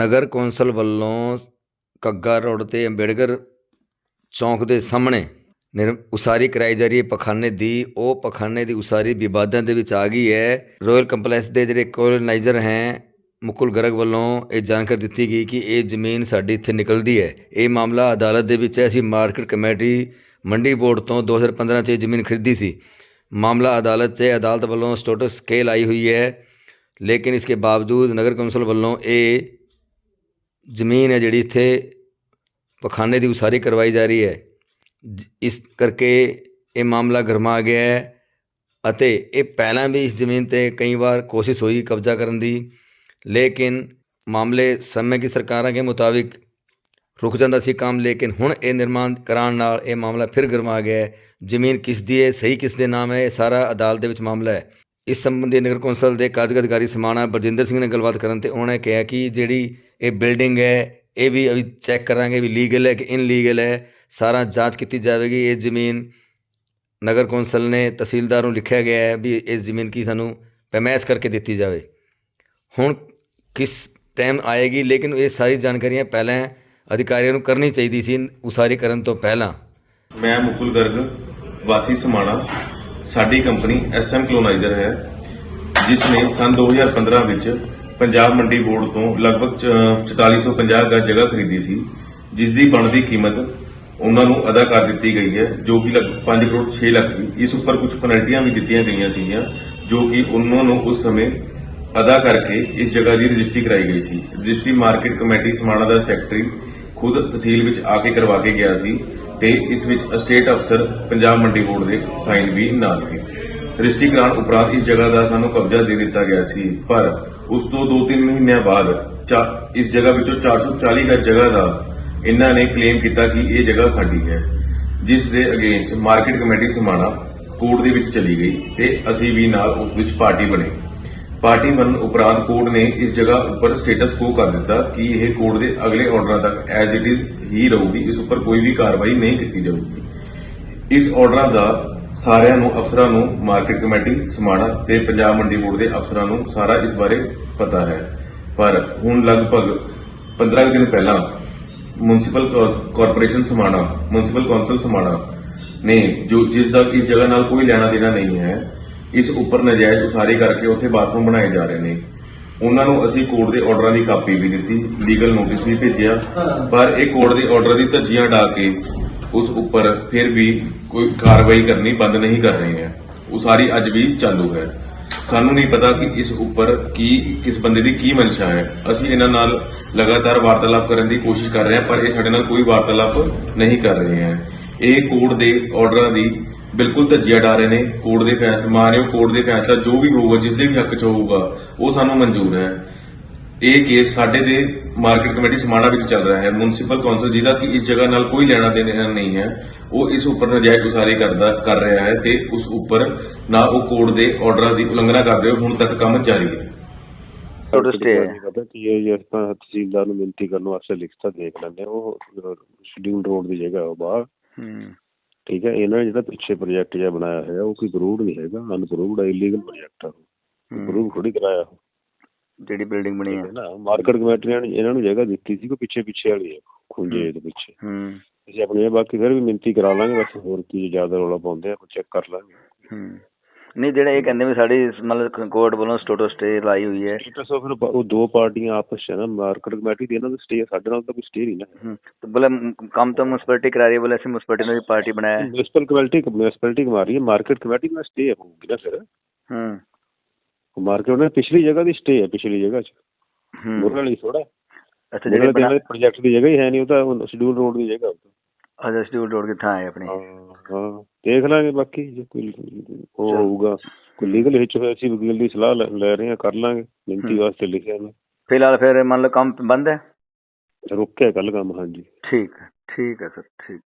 ਨਗਰ council ਵੱਲੋਂ ਘੱਗਾ road ਤੇ ਅੰਬੇਡਕਰ ਚੌਂਕ ਦੇ ਸਾਹਮਣੇ ਨਿਰ ਉਸਾਰੀ ਕਰਾਈ ਜਾ ਰਹੀ ਹੈ। ਪਖਾਨੇ ਦੀ, ਉਹ ਪਖਾਨੇ ਦੀ ਉਸਾਰੀ ਵਿਵਾਦਾਂ ਦੇ ਵਿੱਚ ਆ ਗਈ ਹੈ। ਰਾਇਲ ਕੰਪਲੈਕਸ ਦੇ ਜਿਹੜੇ ਕੋਲੋਨਾਈਜ਼ਰ ਹੈ, ਮੁਕੁਲ ਗਰਗ ਵੱਲੋਂ ਇਹ ਜਾਣਕਾਰੀ ਦਿੱਤੀ ਗਈ ਕਿ ਇਹ ਜ਼ਮੀਨ ਸਾਡੀ ਇੱਥੇ ਨਿਕਲਦੀ ਹੈ। ਇਹ ਮਾਮਲਾ ਅਦਾਲਤ ਦੇ ਵਿੱਚ ਹੈ। ਅਸੀਂ ਮਾਰਕੀਟ ਕਮੇਟੀ ਮੰਡੀ ਬੋਰਡ ਤੋਂ 2015 'ਚ ਇਹ ਜ਼ਮੀਨ ਖਰੀਦੀ ਸੀ। ਮਾਮਲਾ ਅਦਾਲਤ 'ਚ ਅਦਾਲਤ ਵੱਲੋਂ ਸਟੋਟਸ ਸਕੇਲ ਆਈ ਹੋਈ ਹੈ। ਲੇਕਿਨ ਇਸਕੇ ਬਾਵਜੂਦ ਨਗਰ ਕੌਂਸਲ ਵੱਲੋਂ ਇਹ ਜ਼ਮੀਨ ਹੈ ਜਿਹੜੀ ਇੱਥੇ ਪਖਾਨੇ ਦੀ ਉਸਾਰੀ ਕਰਵਾਈ ਜਾ ਰਹੀ ਹੈ। ਜ- ਇਸ ਕਰਕੇ ਇਹ ਮਾਮਲਾ ਗਰਮਾ ਗਿਆ ਹੈ ਅਤੇ ਇਹ ਪਹਿਲਾਂ ਵੀ ਇਸ ਜ਼ਮੀਨ ਤੇ ਕਈ ਵਾਰ ਕੋਸ਼ਿਸ਼ ਹੋਈ ਕਬਜ਼ਾ ਕਰਨ ਦੀ, ਲੇਕਿਨ ਮਾਮਲੇ ਸਮੇਂ ਕੀ ਸਰਕਾਰਾਂ ਦੇ ਮੁਤਾਬਿਕ ਰੁਕ ਜਾਂਦਾ ਸੀ ਕੰਮ, ਲੇਕਿਨ ਹੁਣ ਇਹ ਨਿਰਮਾਣ ਕਰਾਉਣ ਨਾਲ ਇਹ ਮਾਮਲਾ ਫਿਰ ਗਰਮਾ ਗਿਆ ਹੈ। ਜ਼ਮੀਨ ਕਿਸ ਦੀ ਹੈ, ਸਹੀ ਕਿਸ ਦੇ ਨਾਮ ਹੈ, ਇਹ ਸਾਰਾ ਅਦਾਲਤ ਦੇ ਵਿੱਚ ਮਾਮਲਾ ਹੈ। ਇਸ ਸੰਬੰਧੀ ਨਗਰ ਕੌਂਸਲ ਦੇ ਕਾਰਜਕਾਰੀ ਅਧਿਕਾਰੀ ਸਮਾਣਾ ਬਰਜਿੰਦਰ ਸਿੰਘ ਨੇ ਗੱਲਬਾਤ ਕਰਨ ਤੇ ਉਹਨਾਂ ਨੇ ਕਿਹਾ ਕਿ ਜਿਹੜੀ ਇਹ ਬਿਲਡਿੰਗ ਹੈ, ਇਹ ਵੀ ਅਭੀ ਚੈੱਕ ਕਰਾਂਗੇ ਵੀ ਲੀਗਲ ਹੈ ਕਿ ਇਨਲੀਗਲ ਹੈ। ਸਾਰਾ ਜਾਂਚ ਕੀਤੀ ਜਾਵੇਗੀ, ਇਹ ਜ਼ਮੀਨ ਨਗਰ ਕੌਂਸਲ ਨੇ ਤਹਿਸੀਲਦਾਰ ਨੂੰ ਲਿਖਿਆ ਗਿਆ ਹੈ ਵੀ ਇਸ ਜ਼ਮੀਨ ਕੀ ਸਾਨੂੰ ਪੈਮੈਸ ਕਰਕੇ ਦਿੱਤੀ ਜਾਵੇ। ਹੁਣ ਕਿਸ ਟਾਈਮ ਆਏਗੀ, ਲੇਕਿਨ ਇਹ ਸਾਰੀ ਜਾਣਕਾਰੀਆਂ ਪਹਿਲਾਂ ਅਧਿਕਾਰੀਆਂ ਨੂੰ ਕਰਨੀ ਚਾਹੀਦੀ ਸੀ, ਉਸਾਰੀ ਕਰਨ ਤੋਂ ਪਹਿਲਾਂ। ਮੈਂ ਮੁਕੁਲ ਗਰਗ, ਵਾਸੀ ਸਮਾਣਾ। ਸਾਡੀ ਕੰਪਨੀ ਐਸਐਮ ਕਲੋਨਾਈਜ਼ਰ ਹੈ, ਜਿਸ ਨੇ ਸੰਨ 2015 ਵਿੱਚ ਪੰਜਾਬ ਮੰਡੀ ਬੋਰਡ ਤੋਂ ਲਗਭਗ ਚ- 4450 ਗਜ ਜਗ੍ਹਾ ਖਰੀਦੀ ਸੀ ਜਿਸ ਦੀ ਬਣਦੀ ਕੀਮਤ ਉਹਨਾਂ ਨੂੰ ਅਦਾ ਕਰ ਦਿੱਤੀ ਗਈ ਹੈ, ਜੋ ਕਿ ਲਗਭਗ 5 ਕਰੋੜ 6 ਲੱਖ ਸੀ। ਇਸ ਉੱਪਰ ਕੁਝ ਪੈਨਲਟੀਆਂ ਵੀ ਦਿੱਤੀਆਂ ਗਈਆਂ ਸੀਗੀਆਂ, ਜੋ ਕਿ ਉਹਨਾਂ ਨੂੰ ਉਸ ਸਮੇਂ ਅਦਾ ਕਰਕੇ ਇਸ ਜਗ੍ਹਾ ਦੀ ਰਜਿਸਟਰੀ ਕਰਾਈ ਗਈ ਸੀ। ਰਜਿਸਟਰੀ ਮਾਰਕੀਟ ਕਮੇਟੀ ਸਮਾਣਾ ਦਾ ਸੈਕਟਰੀ ਖੁਦ ਤਹਿਸੀਲ ਵਿੱਚ ਆ ਕੇ ਕਰਵਾ ਕੇ ਗਿਆ ਸੀ ਤੇ ਇਸ ਵਿੱਚ ਸਟੇਟ ਅਫਸਰ ਪੰਜਾਬ ਮੰਡੀ ਬੋਰਡ ਦੇ ਸਾਈਨ ਵੀ ਨਾਲ ਸੀ ਰਜਿਸਟਰੀ ਕਰਾਉਣ ਉਪਰੰਤ ਇਸ ਜਗ੍ਹਾ ਦਾ ਸਾਨੂੰ ਕਬਜ਼ਾ ਦੇ ਦਿੱਤਾ ਗਿਆ ਸੀ। ਪਰ ਉਸ ਤੋਂ 2-3 ਮਹੀਨਿਆਂ ਬਾਅਦ ਇਸ ਜਗ੍ਹਾ ਵਿੱਚੋਂ 440 ਗਜ ਜਗ੍ਹਾ ਦਾ ਇਹਨਾਂ ਨੇ ਕਲੇਮ ਕੀਤਾ ਕਿ ਇਹ ਜਗ੍ਹਾ ਸਾਡੀ ਹੈ, ਜਿਸ ਦੇ against market committee Samana court ਦੇ ਵਿੱਚ ਚਲੀ ਗਈ ਤੇ ਅਸੀਂ ਵੀ ਨਾਲ ਉਸ ਵਿੱਚ ਪਾਰਟੀ ਬਣੇ। ਪਾਰਟੀ ਬਣਨ ਉਪਰੰਤ ਕੋਰਟ ਨੇ ਇਸ ਜਗ੍ਹਾ ਉੱਪਰ ਸਟੇਟਸ ਕੋ ਕਰ ਦਿੱਤਾ ਕਿ ਇਹ ਕੋਰਟ ਦੇ ਅਗਲੇ ਆਰਡਰਾਂ ਤੱਕ ਐਜ਼ ਇਟ ਇਜ਼ ਹੀ ਰਹੂਗੀ, ਇਸ ਉੱਪਰ ਕੋਈ ਵੀ ਕਾਰਵਾਈ ਨਹੀਂ ਕੀਤੀ ਜਾਊਗੀ। ਇਸ ਆਰਡਰਾਂ ਦਾ ਸਾਰਿਆਂ ਨੂੰ ਅਫਸਰਾਂ ਨੂੰ ਮਾਰਕੀਟ ਕਮੇਟੀ ਸਮਾਣਾ ਤੇ ਪੰਜਾਬ ਮੰਡੀ ਬੋਰਡ ਦੇ ਅਫਸਰਾਂ ਨੂੰ ਸਾਰਾ ਇਸ ਬਾਰੇ ਪਤਾ ਹੈ। ਪਰ ਹੁਣ ਲਗਭਗ 15 ਕੁ ਦਿਨ ਪਹਿਲਾਂ municipal corporation Samana municipal council Samana ਨੇ ਜੋ ਜਿਸ ਦਾ ਇਸ ਜਗ੍ਹਾ ਨਾਲ ਕੋਈ ਲੈਣਾ ਦੇਣਾ ਨਹੀਂ ਹੈ ਇਸ ਉੱਪਰ ਨਜਾਇਜ਼ ਉਸਾਰੀ ਕਰਕੇ ਉੱਥੇ ਬਾਥਰੂਮ ਬਣਾਏ ਜਾ ਰਹੇ ਨੇ। ਉਹਨਾਂ ਨੂੰ ਅਸੀਂ ਕੋਰਟ ਦੇ ਆਰਡਰਾਂ ਦੀ ਕਾਪੀ ਵੀ ਦਿੱਤੀ ਲੀਗਲ ਨੋਟਿਸ ਵੀ ਭੇਜਿਆ ਪਰ ਇਹ ਕੋਰਟ ਦੇ ਆਰਡਰ ਦੀ ਧੱਜੀਆਂ ਡਾ ਕੇ ਉਸ ਉੱਪਰ ਫਿਰ ਵੀ ਕੋਈ ਕਾਰਵਾਈ ਕਰਨੀ ਬੰਦ ਨਹੀਂ ਕਰ ਰਹੇ ਹੈ। ਉਸਾਰੀ ਅੱਜ ਵੀ ਚਾਲੂ ਹੈ। ਸਾਨੂੰ ਨਹੀਂ ਪਤਾ ਕਿ ਇਸ ਉੱਪਰ ਕੀ, ਕਿਸ ਬੰਦੇ ਦੀ ਕੀ ਮਨਸ਼ਾ ਹੈ। ਅਸੀਂ ਇਹਨਾਂ ਨਾਲ ਲਗਾਤਾਰ ਵਾਰਤਾਲਾਪ ਕਰਨ ਦੀ ਕੋਸ਼ਿਸ਼ ਕਰ ਰਹੇ ਹਾਂ, ਪਰ ਇਹ ਸਾਡੇ ਨਾਲ ਕੋਈ ਵਾਰਤਾਲਾਪ ਨਹੀਂ ਕਰ ਰਹੇ ਹੈ। ਇਹ ਕੋਰਟ ਦੇ ਆਰਡਰਾਂ ਦੀ ਬਿਲਕੁਲ ਧੱਜੀਆਂ ਡਾ ਰਹੇ ਨੇ। ਕੋਰਟ ਦੇ ਫੈਸਲੇ ਮਾਨਿਓ ਕੋਰਟ ਦੇ ਫੈਸਲਾ ਜੋ ਵੀ ਹੋਊਗਾ ਜਿਸ ਦੇ ਵੀ ਹੱਕ ਚ ਹੋਊਗਾ, ਉਹ ਸਾਨੂੰ ਮਨਜ਼ੂਰ ਹੈ। ਇਹ ਕੇਸ ਸਾਡੇ ਦੇ ਮਾਰਕੀਟ ਕਮੇਟੀ ਸਮਾਣਾ ਵਿੱਚ ਚੱਲ ਰਿਹਾ ਹੈ। ਮੁਨਸਿਪਲ ਕੌਂਸਲ ਜਿਹਦਾ ਕਿ ਇਸ ਜਗ੍ਹਾ ਨਾਲ ਕੋਈ ਲੈਣਾ ਦੇਣਾ ਨਹੀਂ ਹੈ ਉਹ ਇਸ ਉੱਪਰ ਨਜਾਇਜ਼ ਉਸਾਰੀ ਕਰਦਾ ਕਰ ਰਿਹਾ ਹੈ ਤੇ ਉਸ ਉੱਪਰ ਨਾ ਉਹ ਕੋਰਟ ਦੇ ਆਰਡਰਾਂ ਦੀ ਉਲੰਘਣਾ ਕਰਦੇ ਹੋਏ ਹੁਣ ਤੱਕ ਕੰਮ ਜਾਰੀ ਹੈ। ਹੈ। ਨਹੀਂ ਪਤਾ ਕੀ ਹੈ ਜੇ ਆਪਾਂ ਤਹਿਸੀਲਦਾਰ ਨੂੰ ਬੇਨਤੀ ਕਰਨ ਵਾਸਤੇ ਲਿਖਤਾ ਦੇਖ ਲੈਂਦੇ ਹਾਂ ਉਹ ਸ਼ਡਿਊਲ ਰੋਡ ਦੀ ਜਗ੍ਹਾ ਉਹ ਬਾਹਰ। ਹੂੰ। ਠੀਕ ਹੈ ਇਹਨਾਂ ਜਿਹੜਾ ਪਿੱਛੇ ਪ੍ਰੋਜੈਕਟ ਜਿਹਾ ਬਣਾਇਆ ਹੋਇਆ ਉਹ ਕੋਈ ਅਪਰੂਵਡ ਨਹੀਂ ਹੈਗਾ ਅਨਪਰੂਵਡ ਹੈ ਇਲੀਗਲ ਪ੍ਰੋਜੈਕਟ ਆ ਅਪਰੂਵ ਥੋੜੀ ਕਰਾਇਆ। ਜਿਹੜੀ ਬਿਲਡਿੰਗ ਬਣੀ ਹੈ ਨਾ ਮਾਰਕੀਟ ਕਮੇਟੀ ਨੇ ਇਹਨਾਂ ਨੂੰ ਜਗ੍ਹਾ ਦਿੱਤੀ ਸੀ ਕੋਈ ਪਿੱਛੇ ਪਿੱਛੇ ਵਾਲੀ ਹੈ ਖੁੰਝੇ ਦੇ ਪਿੱਛੇ। ਹੂੰ। ਅਸੀਂ ਆਪਣੇ ਬਾਕੀ ਫਿਰ ਵੀ ਮਿੰਤੀ ਕਰਾ ਲਾਂਗੇ ਬਸ ਹੋਰ ਕੀ ਜ਼ਿਆਦਾ ਰੌਲਾ ਪਾਉਂਦੇ ਆ ਚੈੱਕ ਕਰ ਲਾਂਗੇ। ਹੂੰ। ਨਹੀਂ ਜਿਹੜੇ ਇਹ ਕਹਿੰਦੇ ਵੀ ਸਾਡੀ ਮਤਲਬ ਕੋਰਟ ਵੱਲੋਂ ਸਟੋਟੋ ਸਟੇ ਲਾਈ ਹੋਈ ਹੈ। ਠੀਕ ਹੈ ਸੋ ਫਿਰ ਉਹ ਦੋ ਪਾਰਟੀਆਂ ਆਪਸ ਚ ਹੈ ਨਾ ਮਾਰਕੀਟ ਕਮੇਟੀ ਦੀ ਇਹਨਾਂ ਦਾ ਸਟੇ ਸਾਡੇ ਨਾਲ ਤਾਂ ਕੋਈ ਸਟੇ ਨਹੀਂ ਨਾ। ਤੇ ਬੋਲੇ ਕੰਮ ਤਾਂ ਮੁਨਸਪੈਲਿਟੀ ਕਰਾ ਰਹੀ ਹੈ ਬੋਲੇ ਅਸੀਂ ਮੁਨਸਪੈਲਿਟੀ ਨੇ ਵੀ ਪਾਰਟੀ ਬਣਾਇਆ। ਮਿਊਨਿਸਪਲ ਕਮੇਟੀ ਮਿਊਨਿਸਪੈਲਿਟੀ ਕਮਾ ਰਹੀ ਹੈ ਮਾਰਕੀਟ ਕਮੇਟੀ ਨਾਲ ਸਟੇ ਹੋਊਗੀ ਨਾ ਫਿਰ। ਹੂੰ। ਮਾਰਕੀਟ ਨੇ ਪਿਛਲੀ ਜਗ੍ਹਾ ਦੀ ਸਟੇ ਹੈ ਪਿਛਲੀ ਜਗ੍ਹਾ ਚ। ਹੂੰ। ਮੁਰਨ ਵਾਲੀ ਥੋੜਾ ਅੱਛਾ ਜਿਹੜੇ ਜਿਹੜੇ ਪ੍ਰੋਜੈਕਟ ਦੀ ਜਗ੍ਹਾ ਹੀ ਹੈ ਨਹੀਂ ਉਹ ਤਾਂ ਸ਼ਡਿਊਲ ਰੋਡ ਦੀ ਜਗ੍ਹਾ। ਅਜਾ ਸਟੂਡ ਰੋਡ ਕਿੱਥਾਂ ਹੈ ਆਪਣੀ? ਹਾਂ ਦੇਖ ਲਾਂਗੇ ਬਾਕੀ ਜੇ ਕੋਈ ਉਹ ਹੋਊਗਾ। ਕੋਈ ਲੀਗਲ ਹਿੱਚ ਹੋਇਆ ਅਸੀਂ ਵਕੀਲ ਦੀ ਸਲਾਹ ਲੈ ਰਹੇ ਹਾਂ ਕਰ ਲਾਂਗੇ। ਹੂੰ। ਵਾਸਤੇ ਲਿਖਿਆ ਮੈਂ। ਫਿਲਹਾਲ ਫਿਰ ਮੰਨ ਲਓ ਕੰਮ ਬੰਦ ਹੈ? ਰੁਕਿਆ ਕੱਲ ਕੰਮ ਹਾਂਜੀ। ਠੀਕ ਹੈ ਠੀਕ ਹੈ ਸਰ ਠੀਕ।